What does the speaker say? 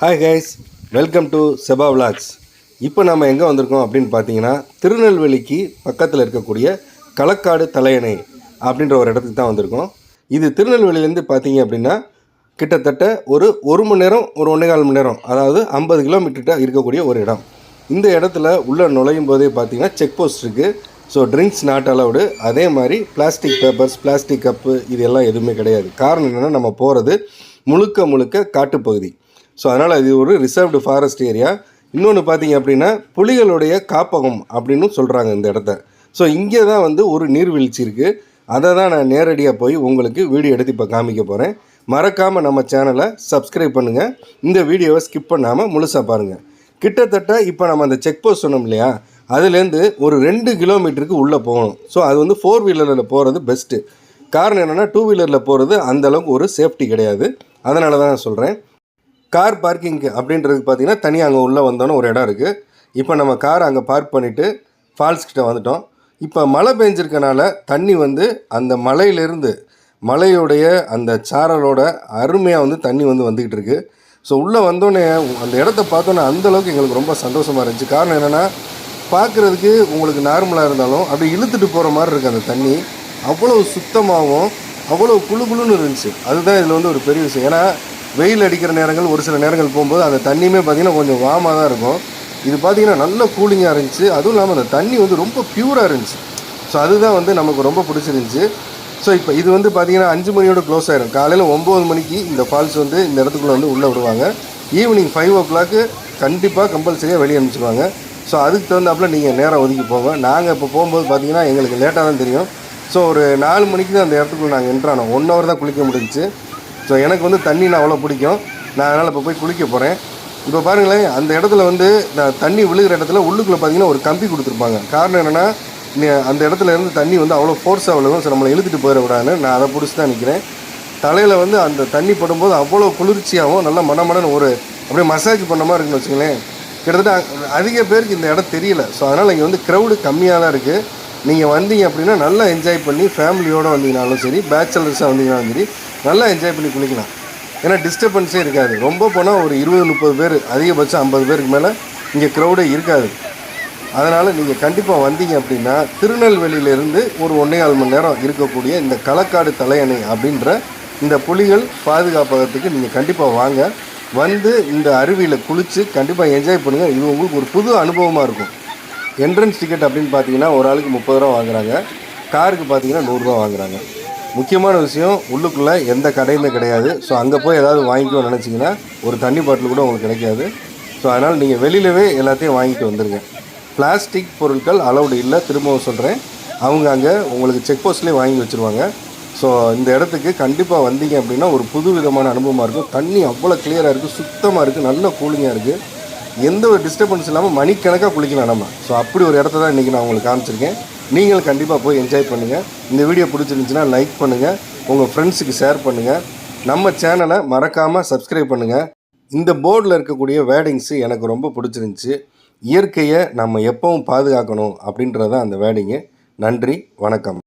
Hi guys welcome to Seba vlogs இப்போ நம்ம எங்கே வந்திருக்கோம் அப்படின்னு பார்த்தீங்கன்னா திருநெல்வேலிக்கு பக்கத்தில் இருக்கக்கூடிய களக்காடு தலையணை அப்படின்ற ஒரு இடத்துக்கு தான் வந்திருக்கோம். இது திருநெல்வேலியிலேருந்து பார்த்தீங்க அப்படின்னா கிட்டத்தட்ட ஒரு ஒரு மணி நேரம் ஒரு ஒன்றே கால் மணி நேரம் அதாவது ஐம்பது கிலோமீட்டர்கிட்ட இருக்கக்கூடிய ஒரு இடம். இந்த இடத்துல உள்ளே நுழையும் போதே பார்த்தீங்கன்னா செக் போஸ்ட் இருக்குது ஸோ ட்ரிங்க்ஸ் நாட் அலவுடு அதே மாதிரி பிளாஸ்டிக் பேப்பர்ஸ் பிளாஸ்டிக் கப்பு இது எல்லாம் எதுவுமே கிடையாது. காரணம் என்னென்னா நம்ம போகிறது முழுக்க முழுக்க காட்டுப்பகுதி. ஸோ அதனால் இது ஒரு ரிசர்வ்டு ஃபாரஸ்ட் ஏரியா இன்னொன்று பார்த்தீங்க அப்படின்னா புலிகளுடைய காப்பகம் அப்படின்னு சொல்கிறாங்க இந்த இடத்த. ஸோ இங்கே தான் வந்து ஒரு நீர்வீழ்ச்சி இருக்குது அதை தான் நான் நேரடியாக போய் உங்களுக்கு வீடியோ எடுத்து இப்போ காமிக்க போகிறேன் மறக்காமல் நம்ம சேனலை சப்ஸ்கிரைப் பண்ணுங்கள் இந்த வீடியோவை ஸ்கிப் பண்ணாமல் முழுசாக பாருங்கள் கிட்டத்தட்ட இப்போ நம்ம அந்த செக் போஸ்ட் சொன்னோம் இல்லையா? அதுலேருந்து ஒரு ரெண்டு கிலோமீட்டருக்கு உள்ளே போகணும். ஸோ அது வந்து ஃபோர் வீலரில் போகிறது பெஸ்ட்டு காரணம் என்னென்னா டூ வீலரில் போகிறது அந்தளவுக்கு ஒரு சேஃப்டி கிடையாது. அதனால தான் நான் சொல்கிறேன் கார் பார்க்கிங்க்கு அப்படின்றது பார்த்தீங்கன்னா தனியாக அங்கே உள்ளே வந்தோன்னே ஒரு இடம் இருக்குது இப்போ நம்ம கார் அங்கே பார்க் பண்ணிவிட்டு ஃபால்ஸ் கிட்டே வந்துட்டோம். இப்போ மழை பெஞ்சிருக்கனால தண்ணி வந்து அந்த மலையிலேருந்து மலையுடைய அந்த சாரலோட அருமையாக வந்து தண்ணி வந்து வந்துக்கிட்டு இருக்குது ஸோ உள்ளே வந்தோடனே அந்த இடத்த பார்த்தோன்னே அந்தளவுக்கு எங்களுக்கு ரொம்ப சந்தோஷமாக இருந்துச்சு. காரணம் என்னென்னா பார்க்குறதுக்கு உங்களுக்கு நார்மலாக இருந்தாலும் அப்படி இழுத்துட்டு போகிற மாதிரி இருக்குது அந்த தண்ணி. அவ்வளோ சுத்தமாகவும் அவ்வளோ குளு குளுன்னு இருந்துச்சு. அதுதான் இதில் வந்து ஒரு பெரிய விஷயம். ஏன்னா வெயில் அடிக்கிற நேரங்கள் ஒரு சில நேரங்கள் போகும்போது அந்த தண்ணியுமே பார்த்திங்கன்னா கொஞ்சம் வாமாக தான் இருக்கும். இது பார்த்திங்கன்னா நல்ல கூலிங்காக இருந்துச்சு. அதுவும் இல்லாமல் அந்த தண்ணி வந்து ரொம்ப ப்யூராக இருந்துச்சு. ஸோ அதுதான் வந்து நமக்கு ரொம்ப பிடிச்சிருந்துச்சி. ஸோ இப்போ இது வந்து பார்த்திங்கன்னா அஞ்சு மணியோட க்ளோஸ் ஆகிடும் காலையில் ஒம்பது மணிக்கு இந்த ஃபால்ஸ் வந்து இந்த இடத்துக்குள்ளே வந்து உள்ளே விடுவாங்க. ஈவினிங் ஃபைவ் ஓ கிளாக்கு கண்டிப்பாக கம்பல்சரியாக வெளியே அனுப்பிச்சிடுவாங்க. ஸோ அதுக்கு தகுந்தாப்புல நீங்கள் நேரம் ஒதுக்கி போங்க. நாங்கள் இப்போ போகும்போது பார்த்தீங்கன்னா எங்களுக்கு லேட்டாக தான் தெரியும். ஸோ ஒரு நாலு மணிக்கு தான் அந்த இடத்துக்குள்ளே நாங்கள் என்ட்ரானோம் ஒன் ஹவர் தான் குளிக்க முடிஞ்சுச்சு. ஸோ எனக்கு வந்து தண்ணினா அவ்வளோ பிடிக்கும். நான் அதனால் இப்போ போய் குளிக்க போகிறேன் இப்போ பாருங்களேன் அந்த இடத்துல வந்து நான் தண்ணி விழுகிற இடத்துல உள்ளுக்குள்ளே பார்த்தீங்கன்னா ஒரு கம்பி கொடுத்துருப்பாங்க. காரணம் என்னென்னா அந்த இடத்துல இருந்து தண்ணி வந்து அவ்வளோ ஃபோர்ஸாக விழுகும். ஸோ நம்மளை இழுத்துட்டு போயிடக்கூடாதுன்னு விடாதுன்னு நான் அதை பிடிச்சி தான் நிற்கிறேன் தலையில் வந்து அந்த தண்ணி படும்போது அவ்வளோ குளிர்ச்சியாகவும் நல்லா மனமடன் ஒரு அப்படியே மசாஜ் பண்ண மாதிரி இருக்குன்னு வச்சுங்களேன் கிட்டத்தட்ட அதிக பேருக்கு இந்த இடம் தெரியல. ஸோ அதனால் இங்கே வந்து க்ரௌடு கம்மியாக தான் இருக்குது நீங்கள் வந்தீங்க அப்படின்னா நல்லா என்ஜாய் பண்ணி ஃபேமிலியோடு வந்தீங்கனாலும் சரி பேச்சுலர்ஸாக வந்தீங்கனாலும் சரி நல்லா என்ஜாய் பண்ணி குளிக்கலாம். ஏன்னா டிஸ்டர்பன்ஸே இருக்காது. ரொம்ப போனால் ஒரு இருபது முப்பது பேர் அதிகபட்சம் ஐம்பது பேருக்கு மேலே இங்கே க்ரௌடே இருக்காது. அதனால் நீங்கள் கண்டிப்பாக வந்தீங்க அப்படின்னா திருநெல்வேலியிலேருந்து ஒரு ஒன்றே கால் மணி நேரம் இருக்கக்கூடிய இந்த களக்காடு தலையணை அப்படின்ற இந்த புலிகள் பாதுகாப்பகத்துக்கு நீங்கள் கண்டிப்பாக வாங்க. வந்து இந்த அருவியில் குளித்து கண்டிப்பாக என்ஜாய் பண்ணுங்கள் இது உங்களுக்கு ஒரு புது அனுபவமாக இருக்கும். என்ட்ரன்ஸ் டிக்கெட் அப்படின்னு பார்த்தீங்கன்னா ஒரு ஆளுக்கு முப்பது ரூபா வாங்குறாங்க. காருக்கு பார்த்தீங்கன்னா நூறுரூவா வாங்குறாங்க. முக்கியமான விஷயம் உள்ளுக்குள்ளே எந்த கடையுமே கிடையாது. ஸோ அங்கே போய் ஏதாவது வாங்கிக்கணும்னு நினச்சிங்கன்னா ஒரு தண்ணி பாட்டில் கூட உங்களுக்கு கிடைக்காது. ஸோ அதனால் நீங்கள் வெளியிலவே எல்லாத்தையும் வாங்கிட்டு வந்துடுங்க பிளாஸ்டிக் பொருட்கள் அலௌடு இல்லை திரும்பவும் சொல்கிறேன் அவங்க அங்கே உங்களுக்கு செக் போஸ்ட்லேயே வாங்கி வச்சுருவாங்க. ஸோ இந்த இடத்துக்கு கண்டிப்பாக வந்தீங்க அப்படின்னா ஒரு புது விதமான அனுபவமாக இருக்கும். தண்ணி அவ்வளோ கிளியராக இருக்குது சுத்தமாக இருக்குது நல்ல கூலிங்காக இருக்குது எந்த ஒரு டிஸ்டர்பன்ஸ் இல்லாமல் மணிக்கணக்காக குளிக்கலாம் நம்ம. ஸோ அப்படி ஒரு இடத்த தான் இன்றைக்கி நான் உங்களுக்கு காமிச்சிருக்கேன். நீங்கள் கண்டிப்பாக போய் என்ஜாய் பண்ணுங்கள் இந்த வீடியோ பிடிச்சிருந்துச்சுன்னா லைக் பண்ணுங்கள் உங்கள் ஃப்ரெண்ட்ஸுக்கு ஷேர் பண்ணுங்கள் நம்ம சேனலை மறக்காமல் சப்ஸ்கிரைப் பண்ணுங்கள் இந்த போர்டில் இருக்கக்கூடிய வேர்டிங்ஸு எனக்கு ரொம்ப பிடிச்சிருந்துச்சி. இயற்கையை நம்ம எப்பவும் பாதுகாக்கணும் அப்படின்றதான் அந்த வேர்டிங்கு நன்றி வணக்கம்.